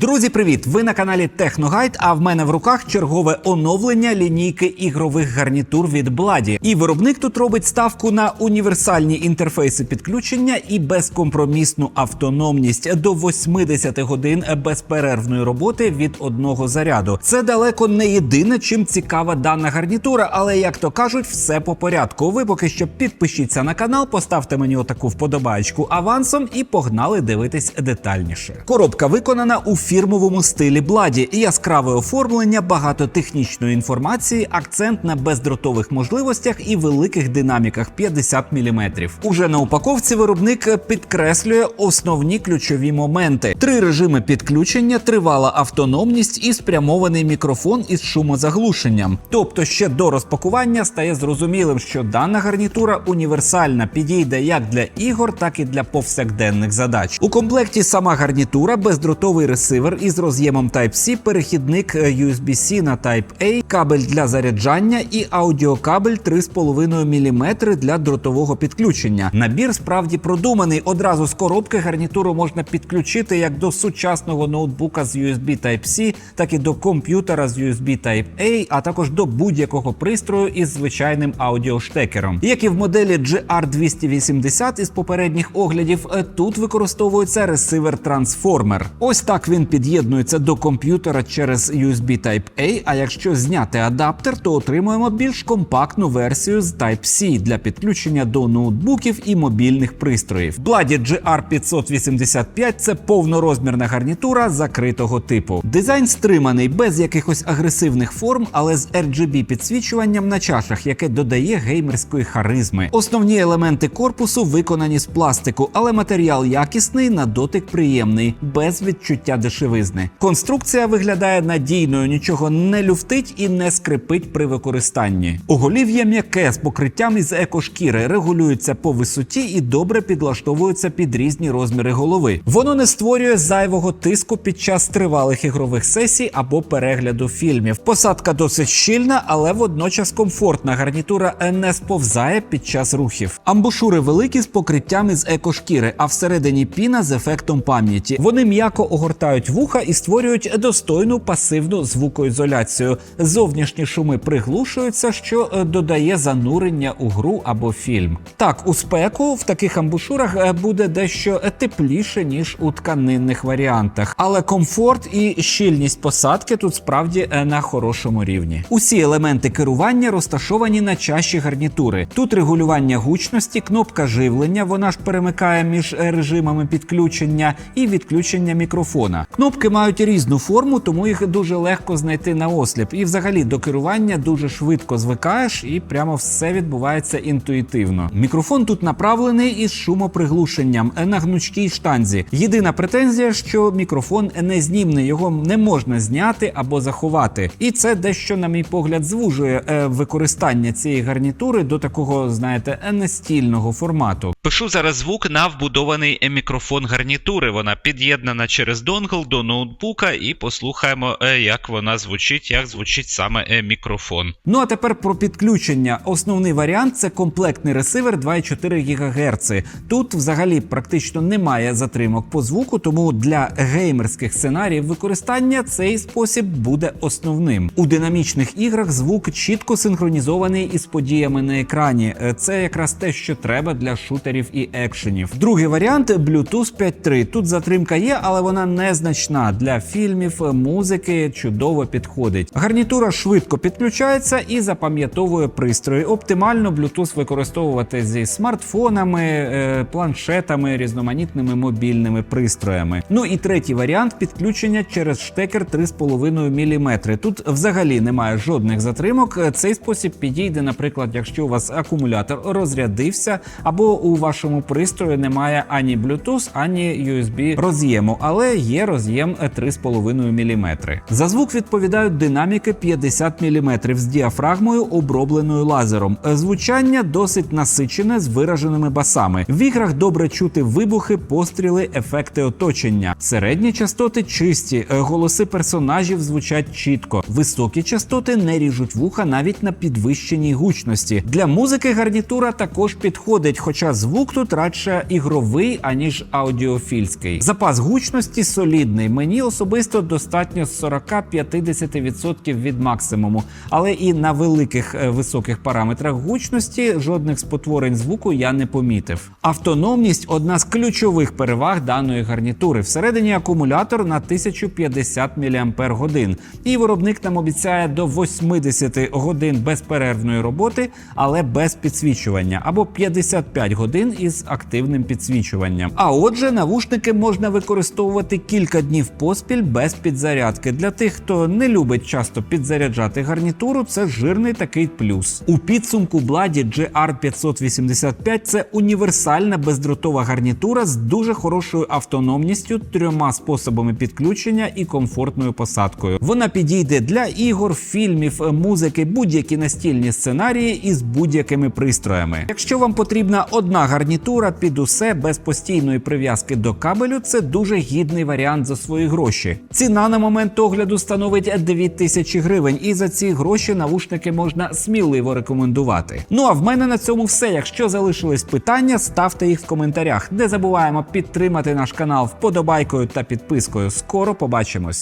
Друзі, привіт! Ви на каналі Техногайд. А в мене в руках чергове оновлення лінійки ігрових гарнітур від Бладі. І виробник тут робить ставку на універсальні інтерфейси підключення і безкомпромісну автономність до 80 годин безперервної роботи від одного заряду. Це далеко не єдине, чим цікава дана гарнітура, але як то кажуть, все по порядку. Ви поки що підпишіться на канал, поставте мені отаку вподобайку авансом і погнали дивитись детальніше. Коробка виконана у фірмовому стилі Бладі. Яскраве оформлення, багато технічної інформації, акцент на бездротових можливостях і великих динаміках 50 мм. Уже на упаковці виробник підкреслює основні ключові моменти: три режими підключення, тривала автономність і спрямований мікрофон із шумозаглушенням. Тобто, ще до розпакування стає зрозумілим, що дана гарнітура універсальна, підійде як для ігор, так і для повсякденних задач. У комплекті сама гарнітура, бездротовий ресивер із роз'ємом Type-C, перехідник е, USB-C на Type-A, кабель для заряджання і аудіокабель 3,5 мм для дротового підключення. Набір справді продуманий. Одразу з коробки гарнітуру можна підключити як до сучасного ноутбука з USB Type-C, так і до комп'ютера з USB Type-A, а також до будь-якого пристрою із звичайним аудіоштекером. Як і в моделі GR280 із попередніх оглядів, е, тут використовується ресивер трансформер. Ось так він під'єднується до комп'ютера через USB Type-A, А якщо зняти адаптер, то отримуємо більш компактну версію з Type-C для підключення до ноутбуків і мобільних пристроїв. Бладі GR585 це повнорозмірна гарнітура закритого типу. Дизайн стриманий, без якихось агресивних форм, але з RGB підсвічуванням на чашах, яке додає геймерської харизми. Основні елементи корпусу виконані з пластику, але матеріал якісний, на дотик приємний, без відчуття дешевизни. Конструкція виглядає надійною, нічого не люфтить і не скрипить при використанні. Оголів'я м'яке з покриттям із екошкіри регулюється по висоті і добре підлаштовується під різні розміри голови. Воно не створює зайвого тиску під час тривалих ігрових сесій або перегляду фільмів. Посадка досить щільна, але водночас комфортна. Гарнітура не сповзає під час рухів. Амбушури великі з покриттям із екошкіри, а всередині піна з ефектом пам'яті. Вони м'яко огортають вуха і створюють достойну пасивну звукоізоляцію. Зовнішні шуми приглушуються, що е, додає занурення у гру або фільм. Так, у спеку в таких амбушурах е, буде дещо тепліше ніж у тканинних варіантах, але комфорт і щільність посадки тут справді е, на хорошому рівні. Усі елементи керування розташовані на чаші гарнітури. Тут регулювання гучності, кнопка живлення, вона ж перемикає між режимами підключення і відключення мікрофона. Кнопки мають різну форму, тому їх дуже легко знайти на осліп. І взагалі до керування дуже швидко звикаєш, і прямо все відбувається інтуїтивно. Мікрофон тут направлений із шумоприглушенням е, на гнучкій штанзі. Єдина претензія, що мікрофон не знімний, його не можна зняти або заховати. І це дещо, на мій погляд, звужує е, використання цієї гарнітури до такого, знаєте, е, нестільного формату. Пишу зараз звук на вбудований мікрофон гарнітури. Вона під'єднана через донгл до ноутбука, і послухаємо, е, як вона звучить, як звучить саме е, мікрофон. Ну а тепер про підключення. Основний варіант це комплектний ресивер 2,4 ГГц. Тут взагалі практично немає затримок по звуку, тому для геймерських сценаріїв використання цей спосіб буде основним. У динамічних іграх звук чітко синхронізований із подіями на екрані. Е, Це якраз те, що треба для шутерів і екшенів. Другий варіант Bluetooth 5.3. Тут затримка є, але вона незначна для фільмів, музики чудово підходить. Гарнітура швидко підключається і запам'ятовує пристрої. Оптимально Bluetooth використовувати зі смартфонами, е, планшетами, різноманітними мобільними пристроями. Ну і третій варіант підключення через штекер 3,5 мм. Тут взагалі немає жодних затримок. Цей спосіб підійде, наприклад, якщо у вас акумулятор розрядився, або у вашому пристрої немає ані Bluetooth, ані USB роз'єму, але є роз'єм е, 3,5 мм. За звук відповідають динаміки 50 мм з діафрагмою, обробленою лазером. Звучання досить насичене з вираженими басами. В іграх добре чути вибухи, постріли, ефекти оточення. Середні частоти чисті, е, голоси персонажів звучать чітко. Високі частоти не ріжуть вуха навіть на підвищеній гучності. Для музики гарнітура також підходить, хоча звук тут радше ігровий, аніж аудіофільський. Запас гучності солідний. Необхідний. Мені особисто достатньо 40-50% від максимуму, але і на великих е, високих параметрах гучності жодних спотворень звуку я не помітив. Автономність одна з ключових переваг даної гарнітури. Всередині акумулятор на 1050 мАч. І виробник нам обіцяє до 80 годин безперервної роботи, але без підсвічування, або 55 годин із активним підсвічуванням. А отже, навушники можна використовувати кілька днів поспіль без підзарядки. Для тих, хто не любить часто підзаряджати гарнітуру, це жирний такий плюс. У підсумку Бладі GR585 це універсальна бездротова гарнітура з дуже хорошою автономністю, трьома способами підключення і комфортною посадкою. Вона підійде для ігор, фільмів, музики, будь-які настільні сценарії із будь-якими пристроями. Якщо вам потрібна одна гарнітура під усе без постійної прив'язки до кабелю, це дуже гідний варіант за свої гроші. Ціна на момент огляду становить 2000 гривень, і за ці гроші навушники можна сміливо рекомендувати. Ну а в мене на цьому все. Якщо залишились питання, ставте їх в коментарях. Не забуваємо підтримати наш канал вподобайкою та підпискою. Скоро побачимось.